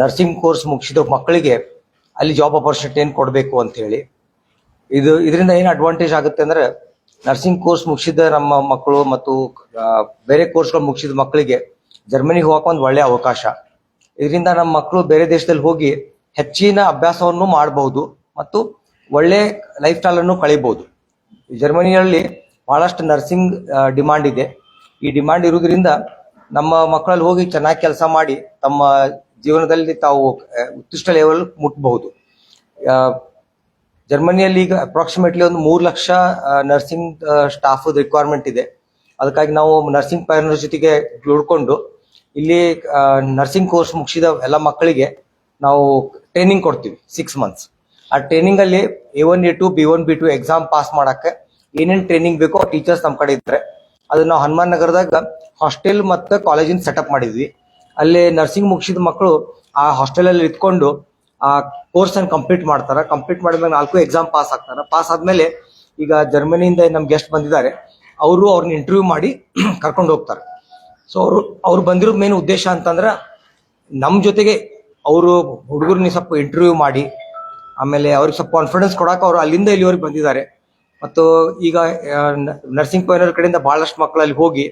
Nursing course ಮುಗಿಸಿದ ಮಕ್ಕಳಿಗೆ ಅಲ್ಲಿ ಜಾಬ್ ಅಪರ್ಚುನಿಟಿ ಏನು ಕೊಡಬೇಕು ಅಂತ ಹೇಳಿ. ಇದು, ಇದರಿಂದ ಏನು ಅಡ್ವಾಂಟೇಜ್ ಆಗುತ್ತೆ ಅಂದ್ರೆ ನರ್ಸಿಂಗ್ ಕೋರ್ಸ್ ಮುಗಿಸಿದ ನಮ್ಮ ಮಕ್ಕಳು ಮತ್ತು ಬೇರೆ ಕೋರ್ಸ್ಗಳು ಮುಗಿಸಿದ ಮಕ್ಕಳಿಗೆ ಜರ್ಮನಿಗೆ ಹೋಗಕ್ಕೆ ಒಂದು ಒಳ್ಳೆಯ ಅವಕಾಶ. ಇದರಿಂದ ನಮ್ಮ ಮಕ್ಕಳು ಬೇರೆ ದೇಶದಲ್ಲಿ ಹೋಗಿ ಹೆಚ್ಚಿನ ಅಭ್ಯಾಸವನ್ನು ಮಾಡಬಹುದು ಮತ್ತು ಒಳ್ಳೆ ಲೈಫ್ ಸ್ಟೈಲ್ ಅನ್ನು ಕಳಿಬಹುದು ಜರ್ಮನಿಯಲ್ಲಿ ಬಹಳಷ್ಟು ನರ್ಸಿಂಗ್ ಡಿಮಾಂಡ್ ಇದೆ. ಈ ಡಿಮಾಂಡ್ ಇರುವುದರಿಂದ ನಮ್ಮ ಮಕ್ಕಳಲ್ಲಿ ಹೋಗಿ ಚೆನ್ನಾಗಿ ಕೆಲಸ ಮಾಡಿ ತಮ್ಮ ಜೀವನದಲ್ಲಿ ತಾವು ಉತ್ಕೃಷ್ಟ ಲೆವೆಲ್ ಮುಟ್ಟಬಹುದು ಜರ್ಮನಿಯಲ್ಲಿ ಈಗ ಅಪ್ರಾಕ್ಸಿಮೇಟ್ಲಿ ಒಂದು ಮೂರು ಲಕ್ಷ ನರ್ಸಿಂಗ್ ಸ್ಟಾಫ್ ರಿಕ್ವೈರ್ಮೆಂಟ್ ಇದೆ. ಅದಕ್ಕಾಗಿ ನಾವು ನರ್ಸಿಂಗ್ ಪ್ಯಾರ್ನರ್ ಜೊತೆಗೆ ಜೋಡ್ಕೊಂಡು ಇಲ್ಲಿ ನರ್ಸಿಂಗ್ ಕೋರ್ಸ್ ಮುಗಿಸಿದ ಎಲ್ಲ ಮಕ್ಕಳಿಗೆ ನಾವು ಟ್ರೈನಿಂಗ್ ಕೊಡ್ತೀವಿ ಸಿಕ್ಸ್ ಮಂತ್ಸ್ ಆ ಟ್ರೈನಿಂಗ್ ಅಲ್ಲಿ A one A two B one B two exam pass ಮಾಡಕ್ಕೆ ಏನೇನು ಟ್ರೈನಿಂಗ್ ಬೇಕೋ ಟೀಚರ್ಸ್ ನಮ್ಮ ಕಡೆ ಇದ್ದರೆ ಅದನ್ನ ನಾವು ಹನುಮಾನ್ ನಗರದಾಗ ಹಾಸ್ಟೆಲ್ ಮತ್ತು ಕಾಲೇಜಿನ ಸೆಟಪ್ ಮಾಡಿದ್ವಿ. ಅಲ್ಲಿ ನರ್ಸಿಂಗ್ ಮುಗಿಸಿದ ಮಕ್ಕಳು ಆ ಹಾಸ್ಟೆಲ್ ಅಲ್ಲಿ ಇದ್ಕೊಂಡು ಆ ಕೋರ್ಸ್ ಅನ್ನು ಕಂಪ್ಲೀಟ್ ಮಾಡ್ತಾರೆ. ಕಂಪ್ಲೀಟ್ ಮಾಡಿದ್ಮೇಲೆ ನಾಲ್ಕು ಎಕ್ಸಾಮ್ ಪಾಸ್ ಆಗ್ತಾರೆ. ಪಾಸ್ ಆದ್ಮೇಲೆ ಈಗ ಜರ್ಮನಿಯಿಂದ ನಮ್ಮ ಗೆಸ್ಟ್ ಬಂದಿದ್ದಾರೆ. ಅವರು ಅವ್ರನ್ನ ಇಂಟರ್ವ್ಯೂ ಮಾಡಿ ಕರ್ಕೊಂಡು ಹೋಗ್ತಾರೆ. ಸೊ ಅವರು, ಅವ್ರು ಬಂದಿರೋ ಮೇನ್ ಉದ್ದೇಶ ಅಂತಂದ್ರೆ ನಮ್ಮ ಜೊತೆಗೆ ಅವರು ಹುಡುಗರನ್ನ ಸ್ವಲ್ಪ ಇಂಟರ್ವ್ಯೂ ಮಾಡಿ, ಆಮೇಲೆ ಅವ್ರಿಗೆ ಸ್ವಲ್ಪ ಕಾನ್ಫಿಡೆನ್ಸ್ ಕೊಡೋಕೆ ಅವರು ಅಲ್ಲಿಂದ ಇಲ್ಲಿವರೆಗೆ ಬಂದಿದ್ದಾರೆ. ಮತ್ತು ಈಗ ನರ್ಸಿಂಗ್ ಪೈನರ್ ಕಡೆಯಿಂದ ಬಹಳಷ್ಟು ಮಕ್ಕಳು ಅಲ್ಲಿ ಹೋಗಿ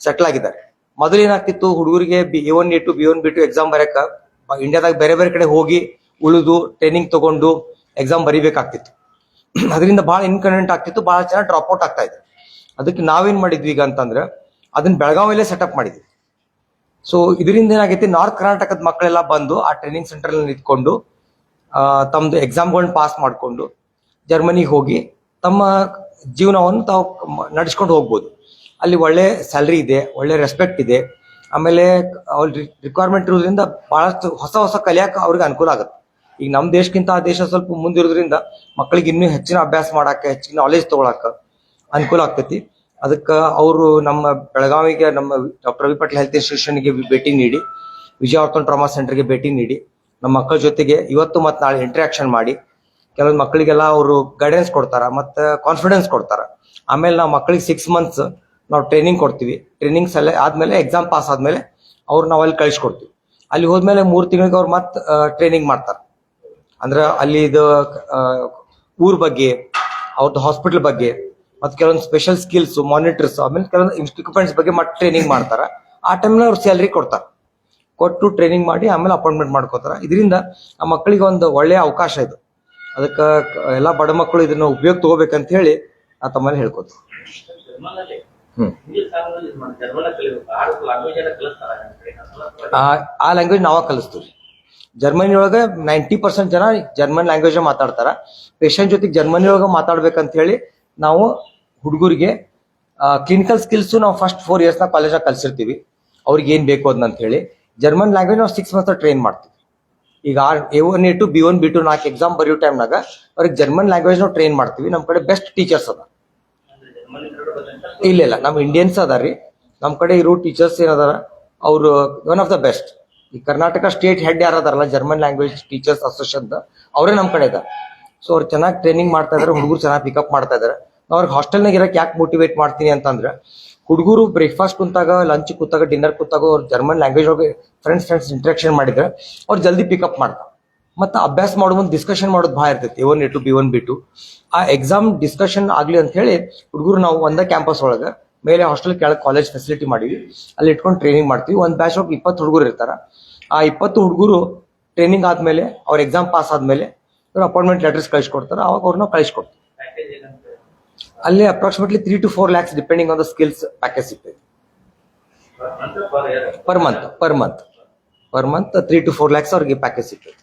ಸೆಟ್ಲ್ ಆಗಿದ್ದಾರೆ. ಮೊದಲು ಏನಾಗ್ತಿತ್ತು ಹುಡುಗರಿಗೆ B A one A two B one B two exam ಬರೆಯಕ ಇಂಡಿಯಾದಾಗ ಬೇರೆ ಬೇರೆ ಕಡೆ ಹೋಗಿ ಉಳಿದು ಟ್ರೈನಿಂಗ್ ತಗೊಂಡು ಎಕ್ಸಾಮ್ ಬರಿಬೇಕಾಗ್ತಿತ್ತು. ಅದರಿಂದ ಬಹಳ ಇನ್ಕನ್ವೀನಿಯಂಟ್ ಆಗ್ತಿತ್ತು ಬಹಳ ಜನ ಡ್ರಾಪ್ ಔಟ್ ಆಗ್ತಾ ಇದೆ. ಅದಕ್ಕೆ ನಾವೇನ್ ಮಾಡಿದ್ವಿ ಈಗ ಅಂತಂದ್ರೆ ಅದನ್ನ ಬೆಳಗಾವಿಯಲ್ಲೇ ಸೆಟಪ್ ಮಾಡಿದ್ವಿ. ಸೊ ಇದರಿಂದ ಏನಾಗೈತಿ ನಾರ್ತ್ ಕರ್ನಾಟಕದ ಮಕ್ಕಳೆಲ್ಲ ಬಂದು ಆ ಟ್ರೈನಿಂಗ್ ಸೆಂಟರ್ ನಿಂತ್ಕೊಂಡು ತಮ್ಮದು ಎಕ್ಸಾಮ್ಗಳನ್ನ ಪಾಸ್ ಮಾಡಿಕೊಂಡು ಜರ್ಮನಿಗೆ ಹೋಗಿ ತಮ್ಮ ಜೀವನವನ್ನು ತಾವು ನಡೆಸ್ಕೊಂಡು ಹೋಗ್ಬೋದು. ಅಲ್ಲಿ ಒಳ್ಳೆ ಸ್ಯಾಲ್ರಿ ಇದೆ, ಒಳ್ಳೆ ರೆಸ್ಪೆಕ್ಟ್ ಇದೆ. ಆಮೇಲೆ ಅವ್ರ ರಿಕ್ವೈರ್ಮೆಂಟ್ ಇರೋದ್ರಿಂದ ಬಹಳಷ್ಟು ಹೊಸ ಹೊಸ ಕಲಿಯಕ್ಕೆ ಅವ್ರಿಗೆ ಅನುಕೂಲ ಆಗುತ್ತೆ. ಈಗ ನಮ್ಮ ದೇಶಕ್ಕಿಂತ ಆ ದೇಶ ಸ್ವಲ್ಪ ಮುಂದಿರೋದ್ರಿಂದ ಮಕ್ಕಳಿಗೆ ಇನ್ನೂ ಹೆಚ್ಚಿನ ಅಭ್ಯಾಸ ಮಾಡಕ್ಕೆ, ಹೆಚ್ಚಿನ ನಾಲೆಜ್ ತಗೊಳಕ್ಕೆ ಅನುಕೂಲ ಆಗ್ತೈತಿ. ಅದಕ್ಕೆ ಅವರು ನಮ್ಮ ಬೆಳಗಾವಿಗೆ ನಮ್ಮ ಡಾಕ್ಟರ್ ರವಿ ಪಟೇಲ್ ಹೆಲ್ತ್ ಇನ್ಸ್ಟಿಟ್ಯೂಷನ್ಗೆ ಭೇಟಿ ನೀಡಿ ವಿಜಯವರ್ಧನ್ ಟ್ರಾಮಾ ಸೆಂಟರ್ಗೆ ಭೇಟಿ ನೀಡಿ, ನಮ್ಮ ಮಕ್ಕಳ ಜೊತೆಗೆ ಇವತ್ತು ಮತ್ತು ನಾಳೆ ಇಂಟ್ರಾಕ್ಷನ್ ಮಾಡಿ, ಕೆಲವೊಂದು ಮಕ್ಕಳಿಗೆಲ್ಲ ಅವರು ಗೈಡೆನ್ಸ್ ಕೊಡ್ತಾರ, ಮತ್ತು ಕಾನ್ಫಿಡೆನ್ಸ್ ಕೊಡ್ತಾರ. ಆಮೇಲೆ ನಾವು ಮಕ್ಕಳಿಗೆ ಸಿಕ್ಸ್ ಮಂತ್ಸ್ ನಾವು ಟ್ರೈನಿಂಗ್ ಕೊಡ್ತೀವಿ. ಟ್ರೈನಿಂಗ್ ಸಲ ಆದ್ಮೇಲೆ ಎಕ್ಸಾಮ್ ಪಾಸ್ ಆದ್ಮೇಲೆ ಅವ್ರು ನಾವು ಅಲ್ಲಿ ಕಳಿಸ್ಕೊಡ್ತೀವಿ. ಅಲ್ಲಿ ಹೋದ್ಮೇಲೆ ಮೂರು ತಿಂಗಳಿಗೆ ಅವ್ರು ಮತ್ತೆ ಟ್ರೈನಿಂಗ್ ಮಾಡ್ತಾರೆ. ಅಂದ್ರೆ ಅಲ್ಲಿ ಇದು ಊರ್ ಬಗ್ಗೆ ಅವ್ರದ್ದು ಹಾಸ್ಪಿಟಲ್ ಬಗ್ಗೆ, ಮತ್ತೆ ಕೆಲವೊಂದು ಸ್ಪೆಷಲ್ ಸ್ಕಿಲ್ಸ್ ಮಾನಿಟರ್ಸ್ ಆಮೇಲೆ ಕೆಲವೊಂದು ಇಕ್ವಿಪ್ಮೆಂಟ್ಸ್ ಬಗ್ಗೆ ಮತ್ತೆ ಟ್ರೈನಿಂಗ್ ಮಾಡ್ತಾರೆ. ಆ ಟೈಮ್ನಲ್ಲಿ ಅವ್ರು ಸ್ಯಾಲ್ರಿ ಕೊಡ್ತಾರೆ. ಕೊಟ್ಟು ಟ್ರೈನಿಂಗ್ ಮಾಡಿ ಆಮೇಲೆ ಅಪಾಯಿಂಟ್ಮೆಂಟ್ ಮಾಡ್ಕೋತಾರ. ಇದರಿಂದ ಆ ಮಕ್ಕಳಿಗೆ ಒಂದು ಒಳ್ಳೆಯ ಅವಕಾಶ ಇದು. ಅದಕ್ಕೆ ಎಲ್ಲ ಬಡ ಮಕ್ಕಳು ಇದನ್ನ ಉಪಯೋಗ ತಗೋಬೇಕಂತ ಹೇಳಿ ನಾ ತಮ್ಮಲ್ಲಿ ಹೇಳ್ಕೊತೀನಿ. ಆರು ಆ ಲ್ಯಾಂಗ್ವೇಜ್ ನಾವ ಕಲಿಸ್ತೀವಿ ಜರ್ಮನಿ ಒಳಗೆ ನೈಂಟಿ ಪರ್ಸೆಂಟ್ ಜನ ಜರ್ಮನ್ ಲ್ಯಾಂಗ್ವೇಜ್ ಮಾತಾಡ್ತಾರ. ಪೇಷಂಟ್ ಜೊತೆಗೆ ಜರ್ಮನಿ ಒಳಗೆ ಮಾತಾಡ್ಬೇಕಂತ ಹೇಳಿ ನಾವು ಹುಡುಗರಿಗೆ ಕ್ಲಿನಿಕಲ್ ಸ್ಕಿಲ್ಸ್ ನಾವು ಫಸ್ಟ್ ಫೋರ್ ಇಯರ್ಸ್ನ ಕಾಲೇಜಾಗ ಕಲಿಸಿರ್ತೀವಿ. ಅವ್ರಿಗೆ ಏನ್ ಬೇಕು ಅದಂತ ಹೇಳಿ ಜರ್ಮನ್ ಲ್ಯಾಂಗ್ವೇಜ್ ನಾವು ಸಿಕ್ಸ್ ಮಂತ್ಸ್ ಟ್ರೈನ್ ಮಾಡ್ತೀವಿ. ಈಗ A one A two B one B two ನಾಲ್ಕು ಎಕ್ಸಾಮ್ ಬರೆಯೋ ಟೈಮ್ನಾಗ ಅವ್ರಿಗೆ ಜರ್ಮನ್ ಲ್ಯಾಂಗ್ವೇಜ್ ನಾವು ಟ್ರೈನ್ ಮಾಡ್ತೀವಿ. ನಮ್ಮ ಕಡೆ ಬೆಸ್ಟ್ ಟೀಚರ್ಸ್ ಅದ ಅಂದ್ರೆ ಜರ್ಮನಿ ಎರಡು ಬಂದಂತ ಇಲ್ಲ ಇಲ್ಲ. ನಮ್ಮ ಇಂಡಿಯನ್ಸ್ ಅದಾರಿ ನಮ್ಮ ಕಡೆ ಇರೋ ಟೀಚರ್ಸ್ ಏನದಾರ, ಅವರು ಒನ್ ಆಫ್ ದ ಬೆಸ್ಟ್ ಈ ಕರ್ನಾಟಕ ಸ್ಟೇಟ್ ಹೆಡ್ ಯಾರು ಅದಾರಲ್ಲ ಜರ್ಮನ್ ಲ್ಯಾಂಗ್ವೇಜ್ ಟೀಚರ್ಸ್ ಅಸೋಸಿಯೇಷನ್ ಅವರೇ ನಮ್ಮ ಕಡೆ ಇದ್ದಾರೆ ಸೊ ಅವ್ರು ಚೆನ್ನಾಗಿ ಟ್ರೈನಿಂಗ್ ಮಾಡ್ತಾ ಇದಾರೆ, ಹುಡುಗರು ಚೆನ್ನಾಗಿ ಪಿಕಪ್ ಮಾಡ್ತಾ ಇದಾರೆ. ಅವ್ರಿಗೆ ಹಾಸ್ಟೆಲ್ನಾಗ ಇರಕ್ಕೆ ಯಾಕೆ ಮೋಟಿವೇಟ್ ಮಾಡ್ತೀನಿ ಅಂತಂದ್ರೆ, ಹುಡುಗರು ಬ್ರೇಕ್ಫಾಸ್ಟ್ ಕುಂತಾಗ ಲಂಚ್ ಕೂತಾಗ ಡಿನ್ನರ್ ಕೂತಾಗ ಅವ್ರು ಜರ್ಮನ್ ಲ್ಯಾಂಗ್ವೇಜ್ ಒಳಗೆ ಫ್ರೆಂಡ್ಸ್ ಫ್ರೆಂಡ್ಸ್ ಇಂಟ್ರಾಕ್ಷನ್ ಮಾಡಿದ್ರೆ, ಅವ್ರು ಜಲ್ದಿ ಪಿಕಪ್ ಮಾಡ್ತಾರೆ. ಮತ್ತೆ ಅಭ್ಯಾಸ ಮಾಡೋ ಮುಂದೆ ಡಿಸ್ಕಷನ್ ಮಾಡೋದು ಭಾಳ ಇರ್ತೈತಿ A one A two B one B two ಆ ಎಕ್ಸಾಮ್ ಡಿಸ್ಕಷನ್ ಆಗ್ಲಿ ಅಂತ ಹೇಳಿ ಹುಡುಗರು ನಾವು ಒಂದೇ ಕ್ಯಾಂಪಸ್ ಒಳಗೆ ಮೇಲೆ ಹಾಸ್ಟೆಲ್ ಕೆಳಗೆ ಕಾಲೇಜ್ ಫೆಸಿಲಿಟಿ ಮಾಡಿವಿ. ಅಲ್ಲಿ ಇಟ್ಕೊಂಡು ಟ್ರೈನಿಂಗ್ ಮಾಡ್ತೀವಿ. ಒಂದು ಬ್ಯಾಚ್ ಒಳಗೆ ಇಪ್ಪತ್ತು ಹುಡುಗರು ಇರ್ತಾರ. ಆ ಇಪ್ಪತ್ತು ಹುಡುಗರು ಟ್ರೈನಿಂಗ್ ಆದ್ಮೇಲೆ ಅವ್ರ ಎಕ್ಸಾಮ್ ಪಾಸ್ ಆದ್ಮೇಲೆ ಇವ್ರು ಅಪಾಯಿಂಟ್ಮೆಂಟ್ ಲೆಟರ್ಸ್ ಕಳಿಸ್ಕೊಡ್ತಾರೆ. ಅವಾಗ ಅವ್ರನ್ನ ಕಳಿಸ್ಕೊಡ್ತೀವಿ. ಅಲ್ಲಿ approximately three to four lakhs depending on the skills package ಸಿಗ್ತೈತಿ. Per per month per month per month three to four lakhs ಅವ್ರಿಗೆ ಪ್ಯಾಕೇಜ್ ಸಿಗ್ತೈತಿ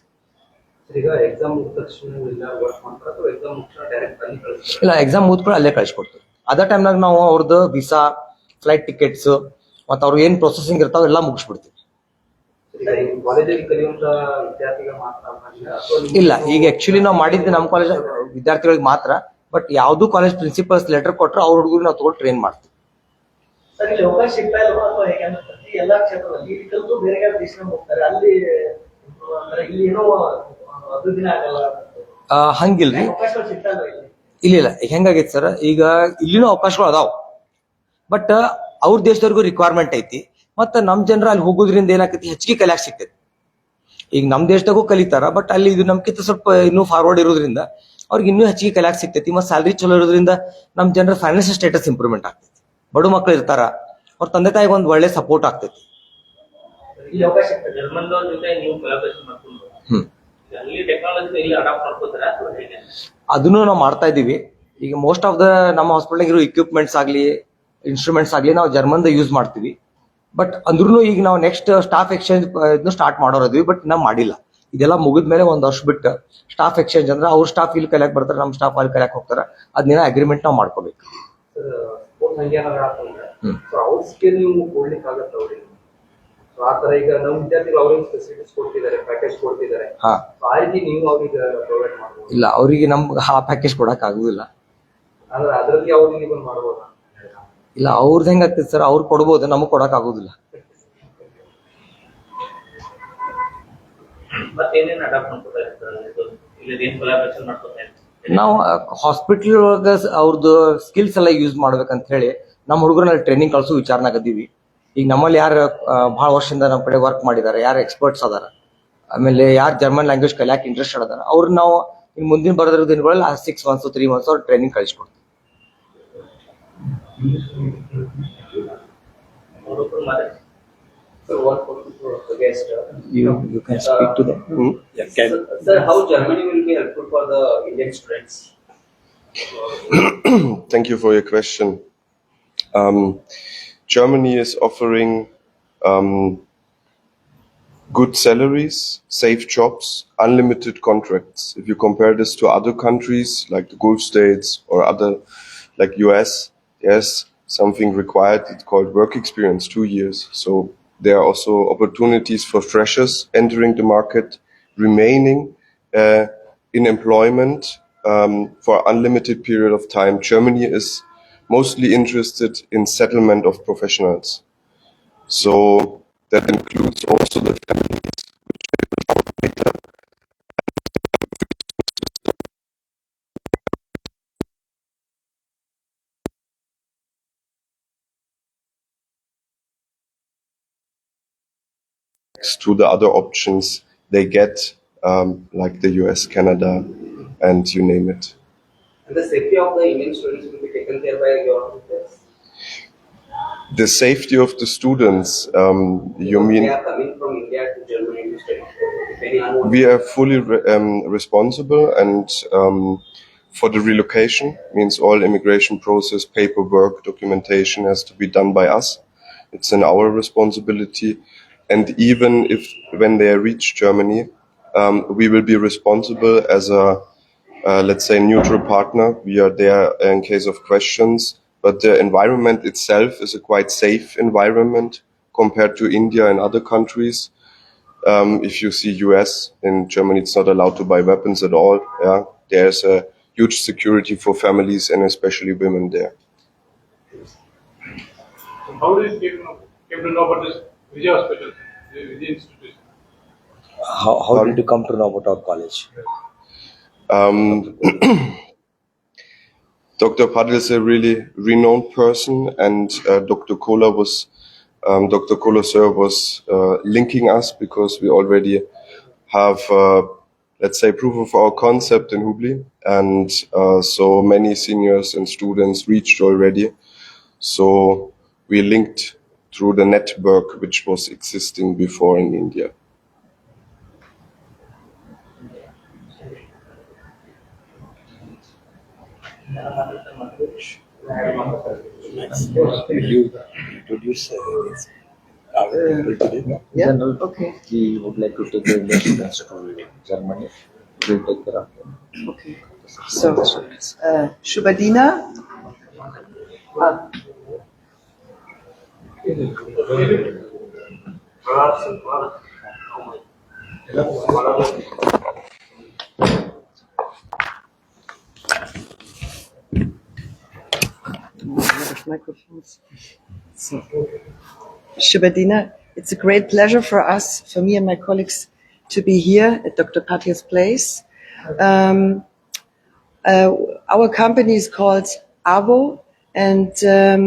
ಈಗ ಎಕ್ಸಾಮ್ ಮುಗಿದ ತಕ್ಷಣ ಇಲ್ಲ ವರ್ಕ್ ಮಾಡ್ತಾರ ಅಥವಾ ಎಕ್ಸಾಮ್ ಮುಗಿದ ಡೈರೆಕ್ಟ್ ಅಲ್ಲಿ ಕಳಿಸ್ತಾರೆ? ಇಲ್ಲ ಎಕ್ಸಾಮ್ ಮುಗಿದ್ಕೊಂಡು ಅಲ್ಲೇ ಕಳಿಸ್ಕೊಡ್ತೀವಿ ಅದೇ ಟೈಮ್ನಾಗ ನಾವು ಅವ್ರದ್ದು ವಿಸಾ ಫ್ಲೈಟ್ ಟಿಕೆಟ್ಸ್ ಮತ್ತು ಅವ್ರು ಏನು ಪ್ರೊಸೆಸಿಂಗ್ ಇರ್ತಾವ ಎಲ್ಲ ಮುಗಿಸ್ಬಿಡ್ತೀವಿ. ಇಲ್ಲ ಈಗ ಆಕ್ಚುಲಿ ನಾವು ಮಾಡಿದ್ದು ನಮ್ಮ ಕಾಲೇಜ್ ವಿದ್ಯಾರ್ಥಿಗಳಿಗೆ ಮಾತ್ರ ಬಟ್ ಯಾವ್ದು ಕಾಲೇಜ್ ಪ್ರಿನ್ಸಿಪಲ್ಸ್ ಲೆಟರ್ ಕೊಟ್ಟರೆ ಅವ್ರ ಹುಡುಗರು ನಾವು ತಗೊಂಡು ಟ್ರೈನ್ ಮಾಡ್ತೀವಿ. ಸರ್ ಇಲ್ಲಿ ಅವಕಾಶ ಸಿಗ್ತಾ ಅಥವಾ ಹೇಗೆ ಎಲ್ಲಾ ಕ್ಷೇತ್ರದಲ್ಲಿ ಇಲ್ಲಿ ಬೇರೆ ಬೇರೆ ದೇಶಕ್ಕೆ ಹೋಗ್ತಾರೆ? ಅಲ್ಲಿ ಹಂಗಿಲ್ರಿ. ಇಲ್ಲ? ಇಲ್ಲಿ ಹೆಂಗಾಗೈತಿ ಸರ್? ಈಗ ಇಲ್ಲಿನೂ ಅವಕಾಶಗಳು ಅದಾವ. ಬಟ್ ಅವ್ರ ದೇಶದವ್ರಿಗೂ ರಿಕ್ವೈರ್ಮೆಂಟ್ ಐತಿ. ಮತ್ತ ನಮ್ಮ ಜನರ ಅಲ್ಲಿ ಹೋಗೋದ್ರಿಂದ ಏನಾಕೈತಿ? ಹೆಚ್ಚಿಗೆ ಕಲ್ಯಾಕ್ ಸಿಗ್ತೈತಿ. ಈಗ ನಮ್ಮ ದೇಶದಾಗೂ ಕಲಿತಾರ ಬಟ್ ಅಲ್ಲಿ ಇದು ನಮ್ಕಿಂತ ಸ್ವಲ್ಪ ಇನ್ನೂ ಫಾರ್ವರ್ಡ್ ಇರೋದ್ರಿಂದ ಅವ್ರಿಗೆ ಇನ್ನೂ ಹೆಚ್ಚಿಗೆ ಕಲ್ಯಾಕ್ ಸಿಗ್ತೈತಿ. ಮತ್ತೆ ಸ್ಯಾಲ್ರಿ ಚಲೋ ಇರೋದ್ರಿಂದ ನಮ್ಮ ಜನರ ಫೈನಾನ್ಷಿಯಲ್ ಸ್ಟೇಟಸ್ ಇಂಪ್ರೂವ್ಮೆಂಟ್ ಆಗ್ತೈತಿ. ಬಡ ಮಕ್ಳು ಇರ್ತಾರ ಅವ್ರ ತಂದೆ ತಾಯಿಗೆ ಒಂದು ಒಳ್ಳೆ ಸಪೋರ್ಟ್ ಆಗ್ತೈತಿ. ಅದನ್ನು ನಾವು ಮಾಡ್ತಾ ಇದೀವಿ ಈಗ ಮೋಸ್ಟ್ ಆಫ್ ದ ನಮ್ಮ ಹಾಸ್ಪಿಟಲ್ ಇರೋ ಇಕ್ವಿಪ್ಮೆಂಟ್ಸ್ ಆಗಲಿ ಇನ್ಸ್ಟ್ರೂಮೆಂಟ್ಸ್ ಆಗಲಿ ನಾವು ಜರ್ಮನ್ದ ಯೂಸ್ ಮಾಡ್ತೀವಿ. ಬಟ್ ಅಂದ್ರೂ ಈಗ ನಾವು ನೆಕ್ಸ್ಟ್ ಸ್ಟಾಫ್ ಎಕ್ಸ್ಚೇಂಜ್ ಇದನ್ನು ಸ್ಟಾರ್ಟ್ ಮಾಡೋರದ್ವಿ ಬಟ್ ನಾವು ಮಾಡಿಲ್ಲ. ಇದೆಲ್ಲ ಮುಗಿದ ಮೇಲೆ ಒಂದು ವರ್ಷ ಬಿಟ್ಟು ಸ್ಟಾಫ್ ಎಕ್ಸ್ಚೇಂಜ್ ಅಂದ್ರೆ ಅವ್ರ ಸ್ಟಾಫ್ ಇಲ್ಲಿ ಕಲಿಯಕ್ ಬರ್ತಾರೆ ನಮ್ಮ ಸ್ಟಾಫ್ ಅಲ್ಲಿ ಕಲಿಯಕ್ ಹೋಗ್ತಾರೆ. ಅದನ್ನೇನೋ ಅಗ್ರಿಮೆಂಟ್ ನಾವು ಮಾಡ್ಕೋಬೇಕು. ಸರ್ ಸ್ಪೋರ್ಟ್ಸ್ ಹಂಗೆ ಏನಾದ್ರು ಆತಂದ್ರೆ ಹ್ಮ್. ಸೊ ಅವ್ರ ಸ್ಕಿಲ್ ನೀವು ಕೊಡ್ಲಿಕ್ಕೆ ಆಗತ್ತೆ ಅವ್ರಿಗೆ ಸೊ ಆ ತರ ಈಗ ನಮ್ಮ ವಿದ್ಯಾರ್ಥಿಗಳು ಅವ್ರಿಗೆ ಫೆಸಿಲಿಟೀಸ್ ಕೊಡ್ತಿದ್ದಾರೆ ಪ್ಯಾಕೇಜ್ ಕೊಡ್ತಿದ್ದಾರೆ. ಹಾ. ಆ ರೀತಿ ನೀವು ಅವ್ರಿಗೆ ಪ್ರೊವೈಡ್ ಮಾಡ್ಬೋದು. ಇಲ್ಲ ಅವರಿಗೆ ನಮ್ಗೆ ಆ ಪ್ಯಾಕೇಜ್ ಕೊಡಕ್ ಆಗುದಿಲ್ಲ. ಅಂದ್ರೆ ಅದರಲ್ಲಿ ಅವ್ರಿಗೆ ಬಂದು ಮಾಡ್ಬೋದಾ? ಇಲ್ಲ ಅವ್ರದ್ದು ಹೆಂಗಾಗ್ತೈತೆ ಸರ್ ಅವ್ರು ಕೊಡ್ಬೋದು ನಮಗೆ ಕೊಡಕ್ ಆಗುದಿಲ್ಲ. ಮತ್ತೆ ಏನೇನು ಅಡಾಪ್ಟ್ ಮಾಡ್ಕೋತಾರೆ ಇಲ್ಲಿ ಏನ್ ಕೊಲಾಬರೇಷನ್ ಮಾಡ್ಕೋತಾರೆ? ನಾವು ಹಾಸ್ಪಿಟಲ್ ಒಳಗ ಅವ್ರದ್ದು ಸ್ಕಿಲ್ಸ್ ಎಲ್ಲ ಯೂಸ್ ಮಾಡ್ಬೇಕಂತ ಹೇಳಿ ನಮ್ಮ ಹುಡುಗರನ್ನ ಟ್ರೈನಿಂಗ್ ಕಳ್ಸೋ ವಿಚಾರನಾಗದೀವಿ ಈಗ ನಮ್ಮಲ್ಲಿ ಯಾರು ಭಾಳ ವರ್ಷದಿಂದ ನಮ್ಮ ಕಡೆ ವರ್ಕ್ ಮಾಡಿದ್ದಾರೆ ಯಾರು ಎಕ್ಸ್ಪರ್ಟ್ಸ್ ಅದಾರ. ಆಮೇಲೆ ಯಾರು ಜರ್ಮನ್ ಲ್ಯಾಂಗ್ವೇಜ್ ಕಲಿಯಾಕೆ ಇಂಟ್ರೆಸ್ಟೆಡ್ ಅದಾರ ಅವ್ರು ನಾವು ಇನ್ನು ಮುಂದಿನ ಬರೋದ್ರ ದಿನಗಳಲ್ಲಿ ಆ ಸಿಕ್ಸ್ ಮಂತ್ಸ್ ತ್ರೀ ಮಂತ್ಸ್ ಅವ್ರು ಟ್ರೈನಿಂಗ್ ಕಳಿಸ್ಕೊಡ್ತೀವಿ. Uh, you you can speak to them Sir, sir, how Germany will be helpful for the Indian students? Thank you for your question. Um, Germany is offering um, good salaries, safe jobs, unlimited contracts. If you compare this to other countries like the Gulf states or other like US, there's something required. It's called work experience, two years. So there are also opportunities for freshers entering the market, remaining uh, in employment um, for unlimited period of time. Germany is mostly interested in settlement of professionals. So that includes also the families which they will help later. To the other options they get, um, like the US, Canada, and you name it. The safety of the Indian students will be taken care by your office? The safety of the students, um, you mean? They are coming from India to Germany to study. We are fully re- um, responsible and um, for the relocation means all immigration process, paperwork, documentation has to be done by us. It's in our responsibility. And even if when they reach Germany, um, we will be responsible as a, let's say, neutral partner. We are there in case of questions. But the environment itself is a quite safe environment compared to India and other countries. Um, if you see US in Germany, it's not allowed to buy weapons at all. Yeah, there's a huge security for families and especially women there. So How did you came to know, came to know about this Vijay Hospital, the Vijay Institution? how, how did you come to know about our college Um, Dr. Padel is a really renowned person, and uh, Dr. Kohler was, um, Dr. Kohler sir was uh, linking us because we already have, uh, let's say, proof of our concept in Hubli, and uh, so many seniors and students reached already. So we linked through the network which was existing before in India. You introduce uh, this, our people today. Yeah, okay, we would like to take the Indian students to Germany. We'll take care of them. okay. So, uh, Shubadina? Ah, microphones. So, it's a great pleasure for us, for me and my colleagues, to be here at Dr. Patia's place. Um, uh, our company is called AVO, and um,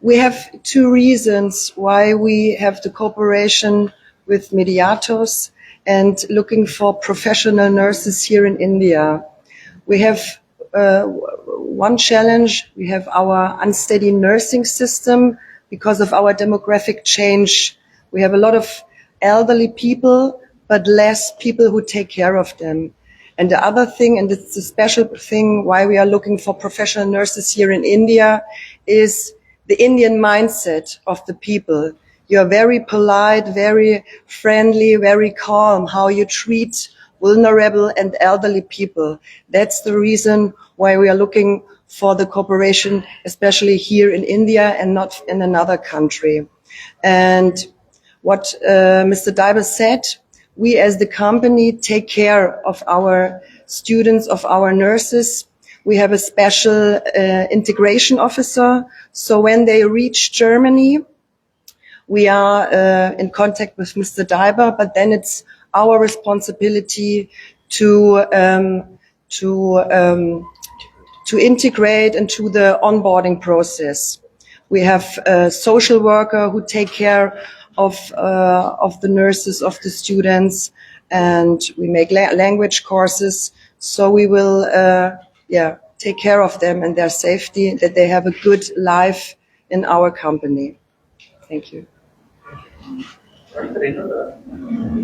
we have two reasons why we have the cooperation with Mediatos and looking for professional nurses here in India. We have uh, one challenge. We have our unsteady nursing system because of our demographic change. We have a lot of elderly people, but less people who take care of them. And the other thing, and it's a special thing why we are looking for professional nurses here in India, is the Indian mindset of the people. You are very polite, very friendly, very calm, how you treat vulnerable and elderly people. That's the reason why we are looking for the cooperation, especially here in India and not in another country. And what uh, Mr. Diber said, we as the company take care of our students, of our nurses. We have a special uh, integration officer. So when they reach Germany, we are uh, in contact with Mr. Diber, but then it's our responsibility to um, to um, to integrate into the onboarding process. We have a social worker who take care of uh, of the nurses, of the students, and we make la- language courses. So we will, uh, yeah, take care of them and their safety, that they have a good life in our company. Thank you. Sir ಇನ್ನೊಂದು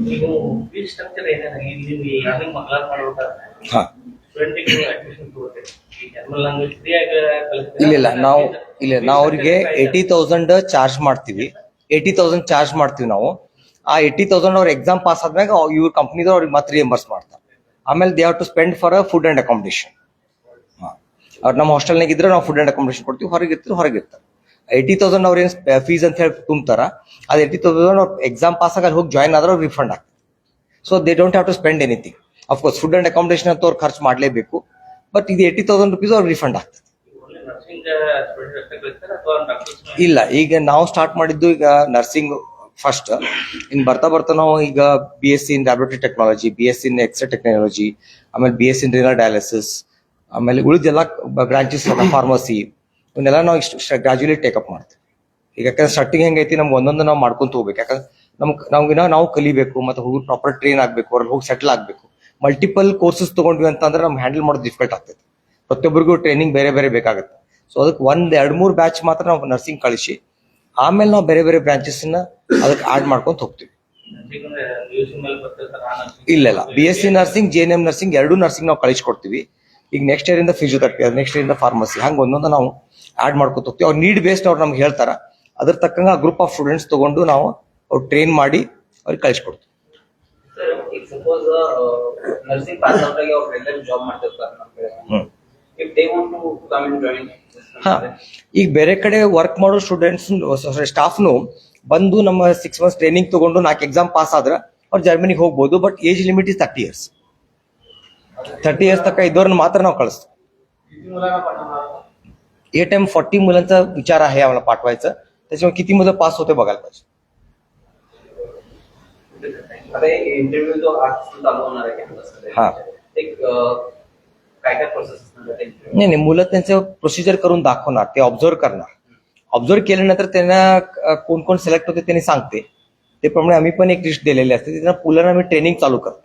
ನೀವು fees structure ಏನೇನಾಗಿ ನೀವು ಯಾರಿಗೆ ಮಕ್ಕಳ ಮಾಡ್ಬೇಕಾದ್ರೆ ಹಾ. ಸ್ಟೂಡೆಂಟಿಗೆ admission ತಗೋತೀರಿ ಈ German language free ಆಗಿ ಕಲಿಸ್ತೀರಾ? ಇಲ್ಲ ಇಲ್ಲ ನಾವು ಇಲ್ಲ ನಾವು ಅವ್ರಿಗೆ ಏಯ್ಟಿ ತೌಸಂಡ್ ಚಾರ್ಜ್ ಮಾಡ್ತೀವಿ. ಏಯ್ಟಿ ತೌಸಂಡ್ ಚಾರ್ಜ್ ಮಾಡ್ತೀವಿ ನಾವು. ಆ ಏಯ್ಟಿ ತೌಸಂಡ್ ಅವ್ರ ಎಕ್ಸಾಮ್ ಪಾಸ್ ಆದ್ಮೇಲೆ ಇವ್ರ ಕಂಪ್ನಿದವ್ರು ಅವ್ರಿಗೆ ಮತ್ತೆ ರಿಯಂಬರ್ಸ್ ಮಾಡ್ತಾರೆ. ಆಮೇಲೆ they have to spend for food and accommodation ಅವ್ರು ನಮ್ಮ ಹಾಸ್ಟೆಲ್ನಾಗ ಇದ್ರೆ ನಾವು ಫುಡ್ ಅಂಡ್ ಅಕಾಮಿಡೇಷನ್ ಕೊಡ್ತೀವಿ ಹೊರಗೆ ಇರ್ತಾರೆ ಹೊರಗೆ ಇರ್ತಾರೆ. ಏಯ್ಟಿ ತೌಸಂಡ್ ಅವ್ರ ಏನು ಫೀಸ್ ಅಂತ ಹೇಳಿ ತುಂಬ್ತಾರ, ಅದು ಏಯ್ಟಿ ತೌಸಂಡ್ ಅವ್ರು ಎಕ್ಸಾಮ್ ಪಾಸ್ ಆಗಿ ಹೋಗಿ ಜಾಯ್ನ್ ಆದ್ರೆ ರಿಫಂಡ್ ಆಗ್ತದೆ. So they don't have to spend anything of course food and accommodation ಅಂತ ಅವ್ರು ಖರ್ಚು ಮಾಡಲೇಬೇಕು ಬಟ್ ಇದು ಏಯ್ಟಿ ತೌಸಂಡ್ ರುಪೀಸ್ ಅವ್ರು ರಿಫಂಡ್ ಆಗ್ತದೆ. ಇಲ್ಲ, ಈಗ ನಾವು ಸ್ಟಾರ್ಟ್ ಮಾಡಿದ್ದು ಈಗ ನರ್ಸಿಂಗ್ ಫಸ್ಟ್ ಇನ್ ಬರ್ತಾ ಬರ್ತಾ ನಾವು ಈಗ B S C in laboratory technology B S C in x-ray technology ಆಮೇಲೆ B S C in renal dialysis ಆಮೇಲೆ ಉಳಿದೆಲ್ಲ ಬ್ರಾಂಚಸ್ ಫಾರ್ಮಸಿ ಇವನ್ನೆಲ್ಲ ನಾವು ಇಷ್ಟು ಗ್ರಾಜುಯಲಿ ಟೇಕಪ್ ಮಾಡ್ತೀವಿ. ಈಗ ಯಾಕಂದ್ರೆ ಸ್ಟಾರ್ಟಿಂಗ್ ಹೆಂಗೈತಿ ನಮ್ಗೆ ಒಂದೊಂದು ನಾವು ಮಾಡ್ಕೊಂತ ಹೋಗ್ಬೇಕು. ಯಾಕಂದ್ರೆ ನಮ್ಗೆ ನಮ್ಗೆ ನಾವು ಕಲಿಬೇಕು ಮತ್ತೆ ಹೋಗಿ ಪ್ರಾಪರ್ ಟ್ರೈನ್ ಆಗಬೇಕು ಅವ್ರಲ್ಲಿ ಹೋಗಿ ಸೆಟ್ಲ್ ಆಗಬೇಕು. ಮಲ್ಟಿಪಲ್ ಕೋರ್ಸಸ್ ತೊಗೊಂಡ್ವಿ ಅಂತಂದ್ರೆ ನಮ್ಗೆ ಹ್ಯಾಂಡಲ್ ಮಾಡೋದು ಡಿಫಿಕಲ್ಟ್ ಆಗ್ತೈತಿ. ಪ್ರತಿಯೊಬ್ಬರಿಗೂ ಟ್ರೈನಿಂಗ್ ಬೇರೆ ಬೇರೆ ಬೇಕಾಗುತ್ತೆ. ಸೊ ಅದಕ್ಕೆ ಒಂದ್ ಎರಡ್ ಮೂರ್ ಬ್ಯಾಚ್ ಮಾತ್ರ ನಾವು ನರ್ಸಿಂಗ್ ಕಳಿಸಿ ಆಮೇಲೆ ನಾವು ಬೇರೆ ಬೇರೆ ಬ್ರಾಂಚಸ್ನ ಅದಕ್ಕೆ ಆಡ್ ಮಾಡ್ಕೊಂತ ಹೋಗ್ತೀವಿ. ಇಲ್ಲ ಇಲ್ಲ. B S C nursing G N M nursing ಎರಡೂ ನರ್ಸಿಂಗ್ ನಾವು ಕಳಿಸ್ಕೊಡ್ತೀವಿ ಈಗ ನೆಕ್ಸ್ಟ್ ಇಯರ್ ಇಂದ ಫಿಸಿಯೋಥೆರಪಿ ನೆಕ್ಸ್ಟ್ ಇಯರ್ ಇಂದ ಫಾರ್ಮಸಿ ಹಂಗ ಒಂದೊಂದು ನಾವು ಆಡ್ ಮಾಡ್ಕೊತ ಹೋಗ್ತೀವಿ. ಅವ್ರು ನೀಡ್ ಬೇಸ್ಡ್ ಅವ್ರು ನಮ್ಗೆ ಹೇಳ್ತಾರ. ಅದ್ರ ತಕ್ಕಂಗ ಗ್ರೂಪ್ ಆಫ್ ಸ್ಟೂಡೆಂಟ್ಸ್ ತಗೊಂಡು ನಾವು ಅವ್ರು ಟ್ರೈನ್ ಮಾಡಿ ಅವ್ರಿಗೆ ಕಳಿಸ್ಕೊಡ್ತೀವಿ. ಹಾ. ಈಗ ಬೇರೆ ಕಡೆ ವರ್ಕ್ ಮಾಡೋ ಸ್ಟೂಡೆಂಟ್ಸ್ ಸ್ಟಾಫ್ನು ಬಂದು ನಮ್ಮ ಸಿಕ್ಸ್ ಮಂತ್ಸ್ ಟ್ರೈನಿಂಗ್ ತಗೊಂಡು ನಾಲ್ಕು ಎಕ್ಸಾಮ್ ಪಾಸ್ ಆದ್ರೆ ಅವ್ರು ಜರ್ಮನಿಗೆ ಹೋಗ್ಬೋದು but age limit is thirty years thirty years तक इथं मात्र नाव कळसतो ए टाइम फॉर्टी मुलांचा विचार आहे आम्हाला पाठवायचं. त्याच्यामुळे किती मुलं पास होते बघायला पाहिजे. आता इंटरव्ह्यू जो आज चालू होणार आहे कॅम्पस हा. एक काय काय प्रोसेस? नाही नाही मुलं त्यांचं प्रोसिजर करून दाखवणार ते ऑब्झर्व करणार. ऑब्झर्व केल्यानंतर त्यांना कोण कोण सिलेक्ट होते त्यांनी सांगते. ते प्रमाणे आम्ही पण एक लिस्ट दिलेली असते त्यांना मुलांना आम्ही ट्रेनिंग चालू करतो.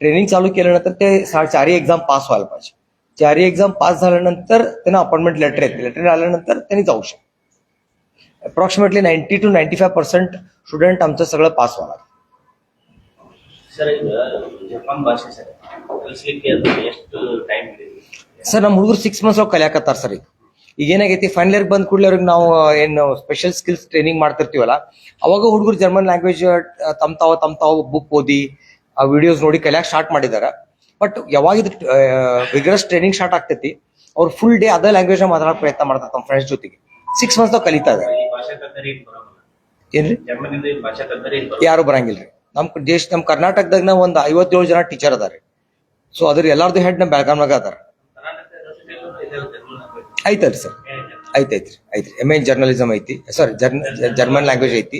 ट्रेनिंग चालू केल्यानंतर ते सा- चारही एक्झाम पास व्हायला पाहिजे चारही एक्झाम पास झाल्यानंतर त्यांना अपॉइंटमेंट लेटर येते लेटर आल्यानंतर त्यांनी जाऊ शकतो approximately ninety two ninety five percent student आमचं सगळं पास होणार ಸರ್ ಈಗ ಜಪಾನ್ ಭಾಷೆ ಸರ್ ಕಲಿಸ್ಲಿಕ್ಕೆ ಅದು ಎಷ್ಟು ಟೈಮ್ ಹಿಡಿಯುತ್ತೆ ಸರ್ ನಮ್ಮ ಹುಡುಗರು ಸಿಕ್ಸ್ ಮಂತ್ಸ್ ಒಳಗೆ ಕಲಿಯಾಕತ್ತಾರ ಸರ್ ಈಗ ಈಗ ಏನಾಗೈತಿ ಫೈನಲ್ ಇಯರ್ ಬಂದ ಕೂಡಲೇ ಅವ್ರಿಗೆ ನಾವು ಏನು ಸ್ಪೆಷಲ್ ಸ್ಕಿಲ್ಸ್ ಟ್ರೈನಿಂಗ್ ಮಾಡ್ತಿರ್ತೀವಲ್ಲ ಅವಾಗ ಹುಡುಗರು ಜರ್ಮನ್ ಲ್ಯಾಂಗ್ವೇಜ್ ತಮ್ ತಾವ ತಮ್ ತಾವ ಬುಕ್ ಓದಿ ಆ ವಿಡಿಯೋಸ್ ನೋಡಿ ಕಲಿಯಾಕ ಸ್ಟಾರ್ಟ್ ಮಾಡಿದಾರ. ಬಟ್ ಯಾವಾಗ ಇದು ವಿಗ್ರಸ್ ಟ್ರೈನಿಂಗ್ ಸ್ಟಾರ್ಟ್ ಆಗ್ತೈತಿ ಅವ್ರು ಫುಲ್ ಡೇ ಅದೇ ಲ್ಯಾಂಗ್ವೇಜ್ ಮಾತಾಡೋಕೆ ಪ್ರಯತ್ನ ಮಾಡ್ತಾರೆ ತಮ್ಮ ಫ್ರೆಂಡ್ಸ್ ಜೊತೆಗೆ. ಸಿಕ್ಸ್ ಮಂತ್ಸ್ ಕಲಿತಾ ಇದಾರೆ. ಏನ್ರಿ? ಯಾರು ಬರಂಗಿಲ್ರಿ. ನಮ್ ದೇಶ ನಮ್ ಕರ್ನಾಟಕದಾಗ ಒಂದ್ ಐವತ್ತೇಳು ಜನ ಟೀಚರ್ ಅದಾರೆ. ಸೊ ಅದ್ರ ಎಲ್ಲಾರ್ದು ಹೆಡ್ ನಮ್ ಬೆಳಗಾವ್ನಾಗ ಅದಾರ. ಐತಲ್ರಿ ಸರ್. ಐತೈತ್ರಿ ಐತ್ರಿ. ಐತ್ರಿ ಎಂ ಎನ್ ಜರ್ನಲಿಸಮ್ ಐತಿ ಸಾರಿ ಜರ್ಮನ್ ಲ್ಯಾಂಗ್ವೇಜ್ ಐತಿ.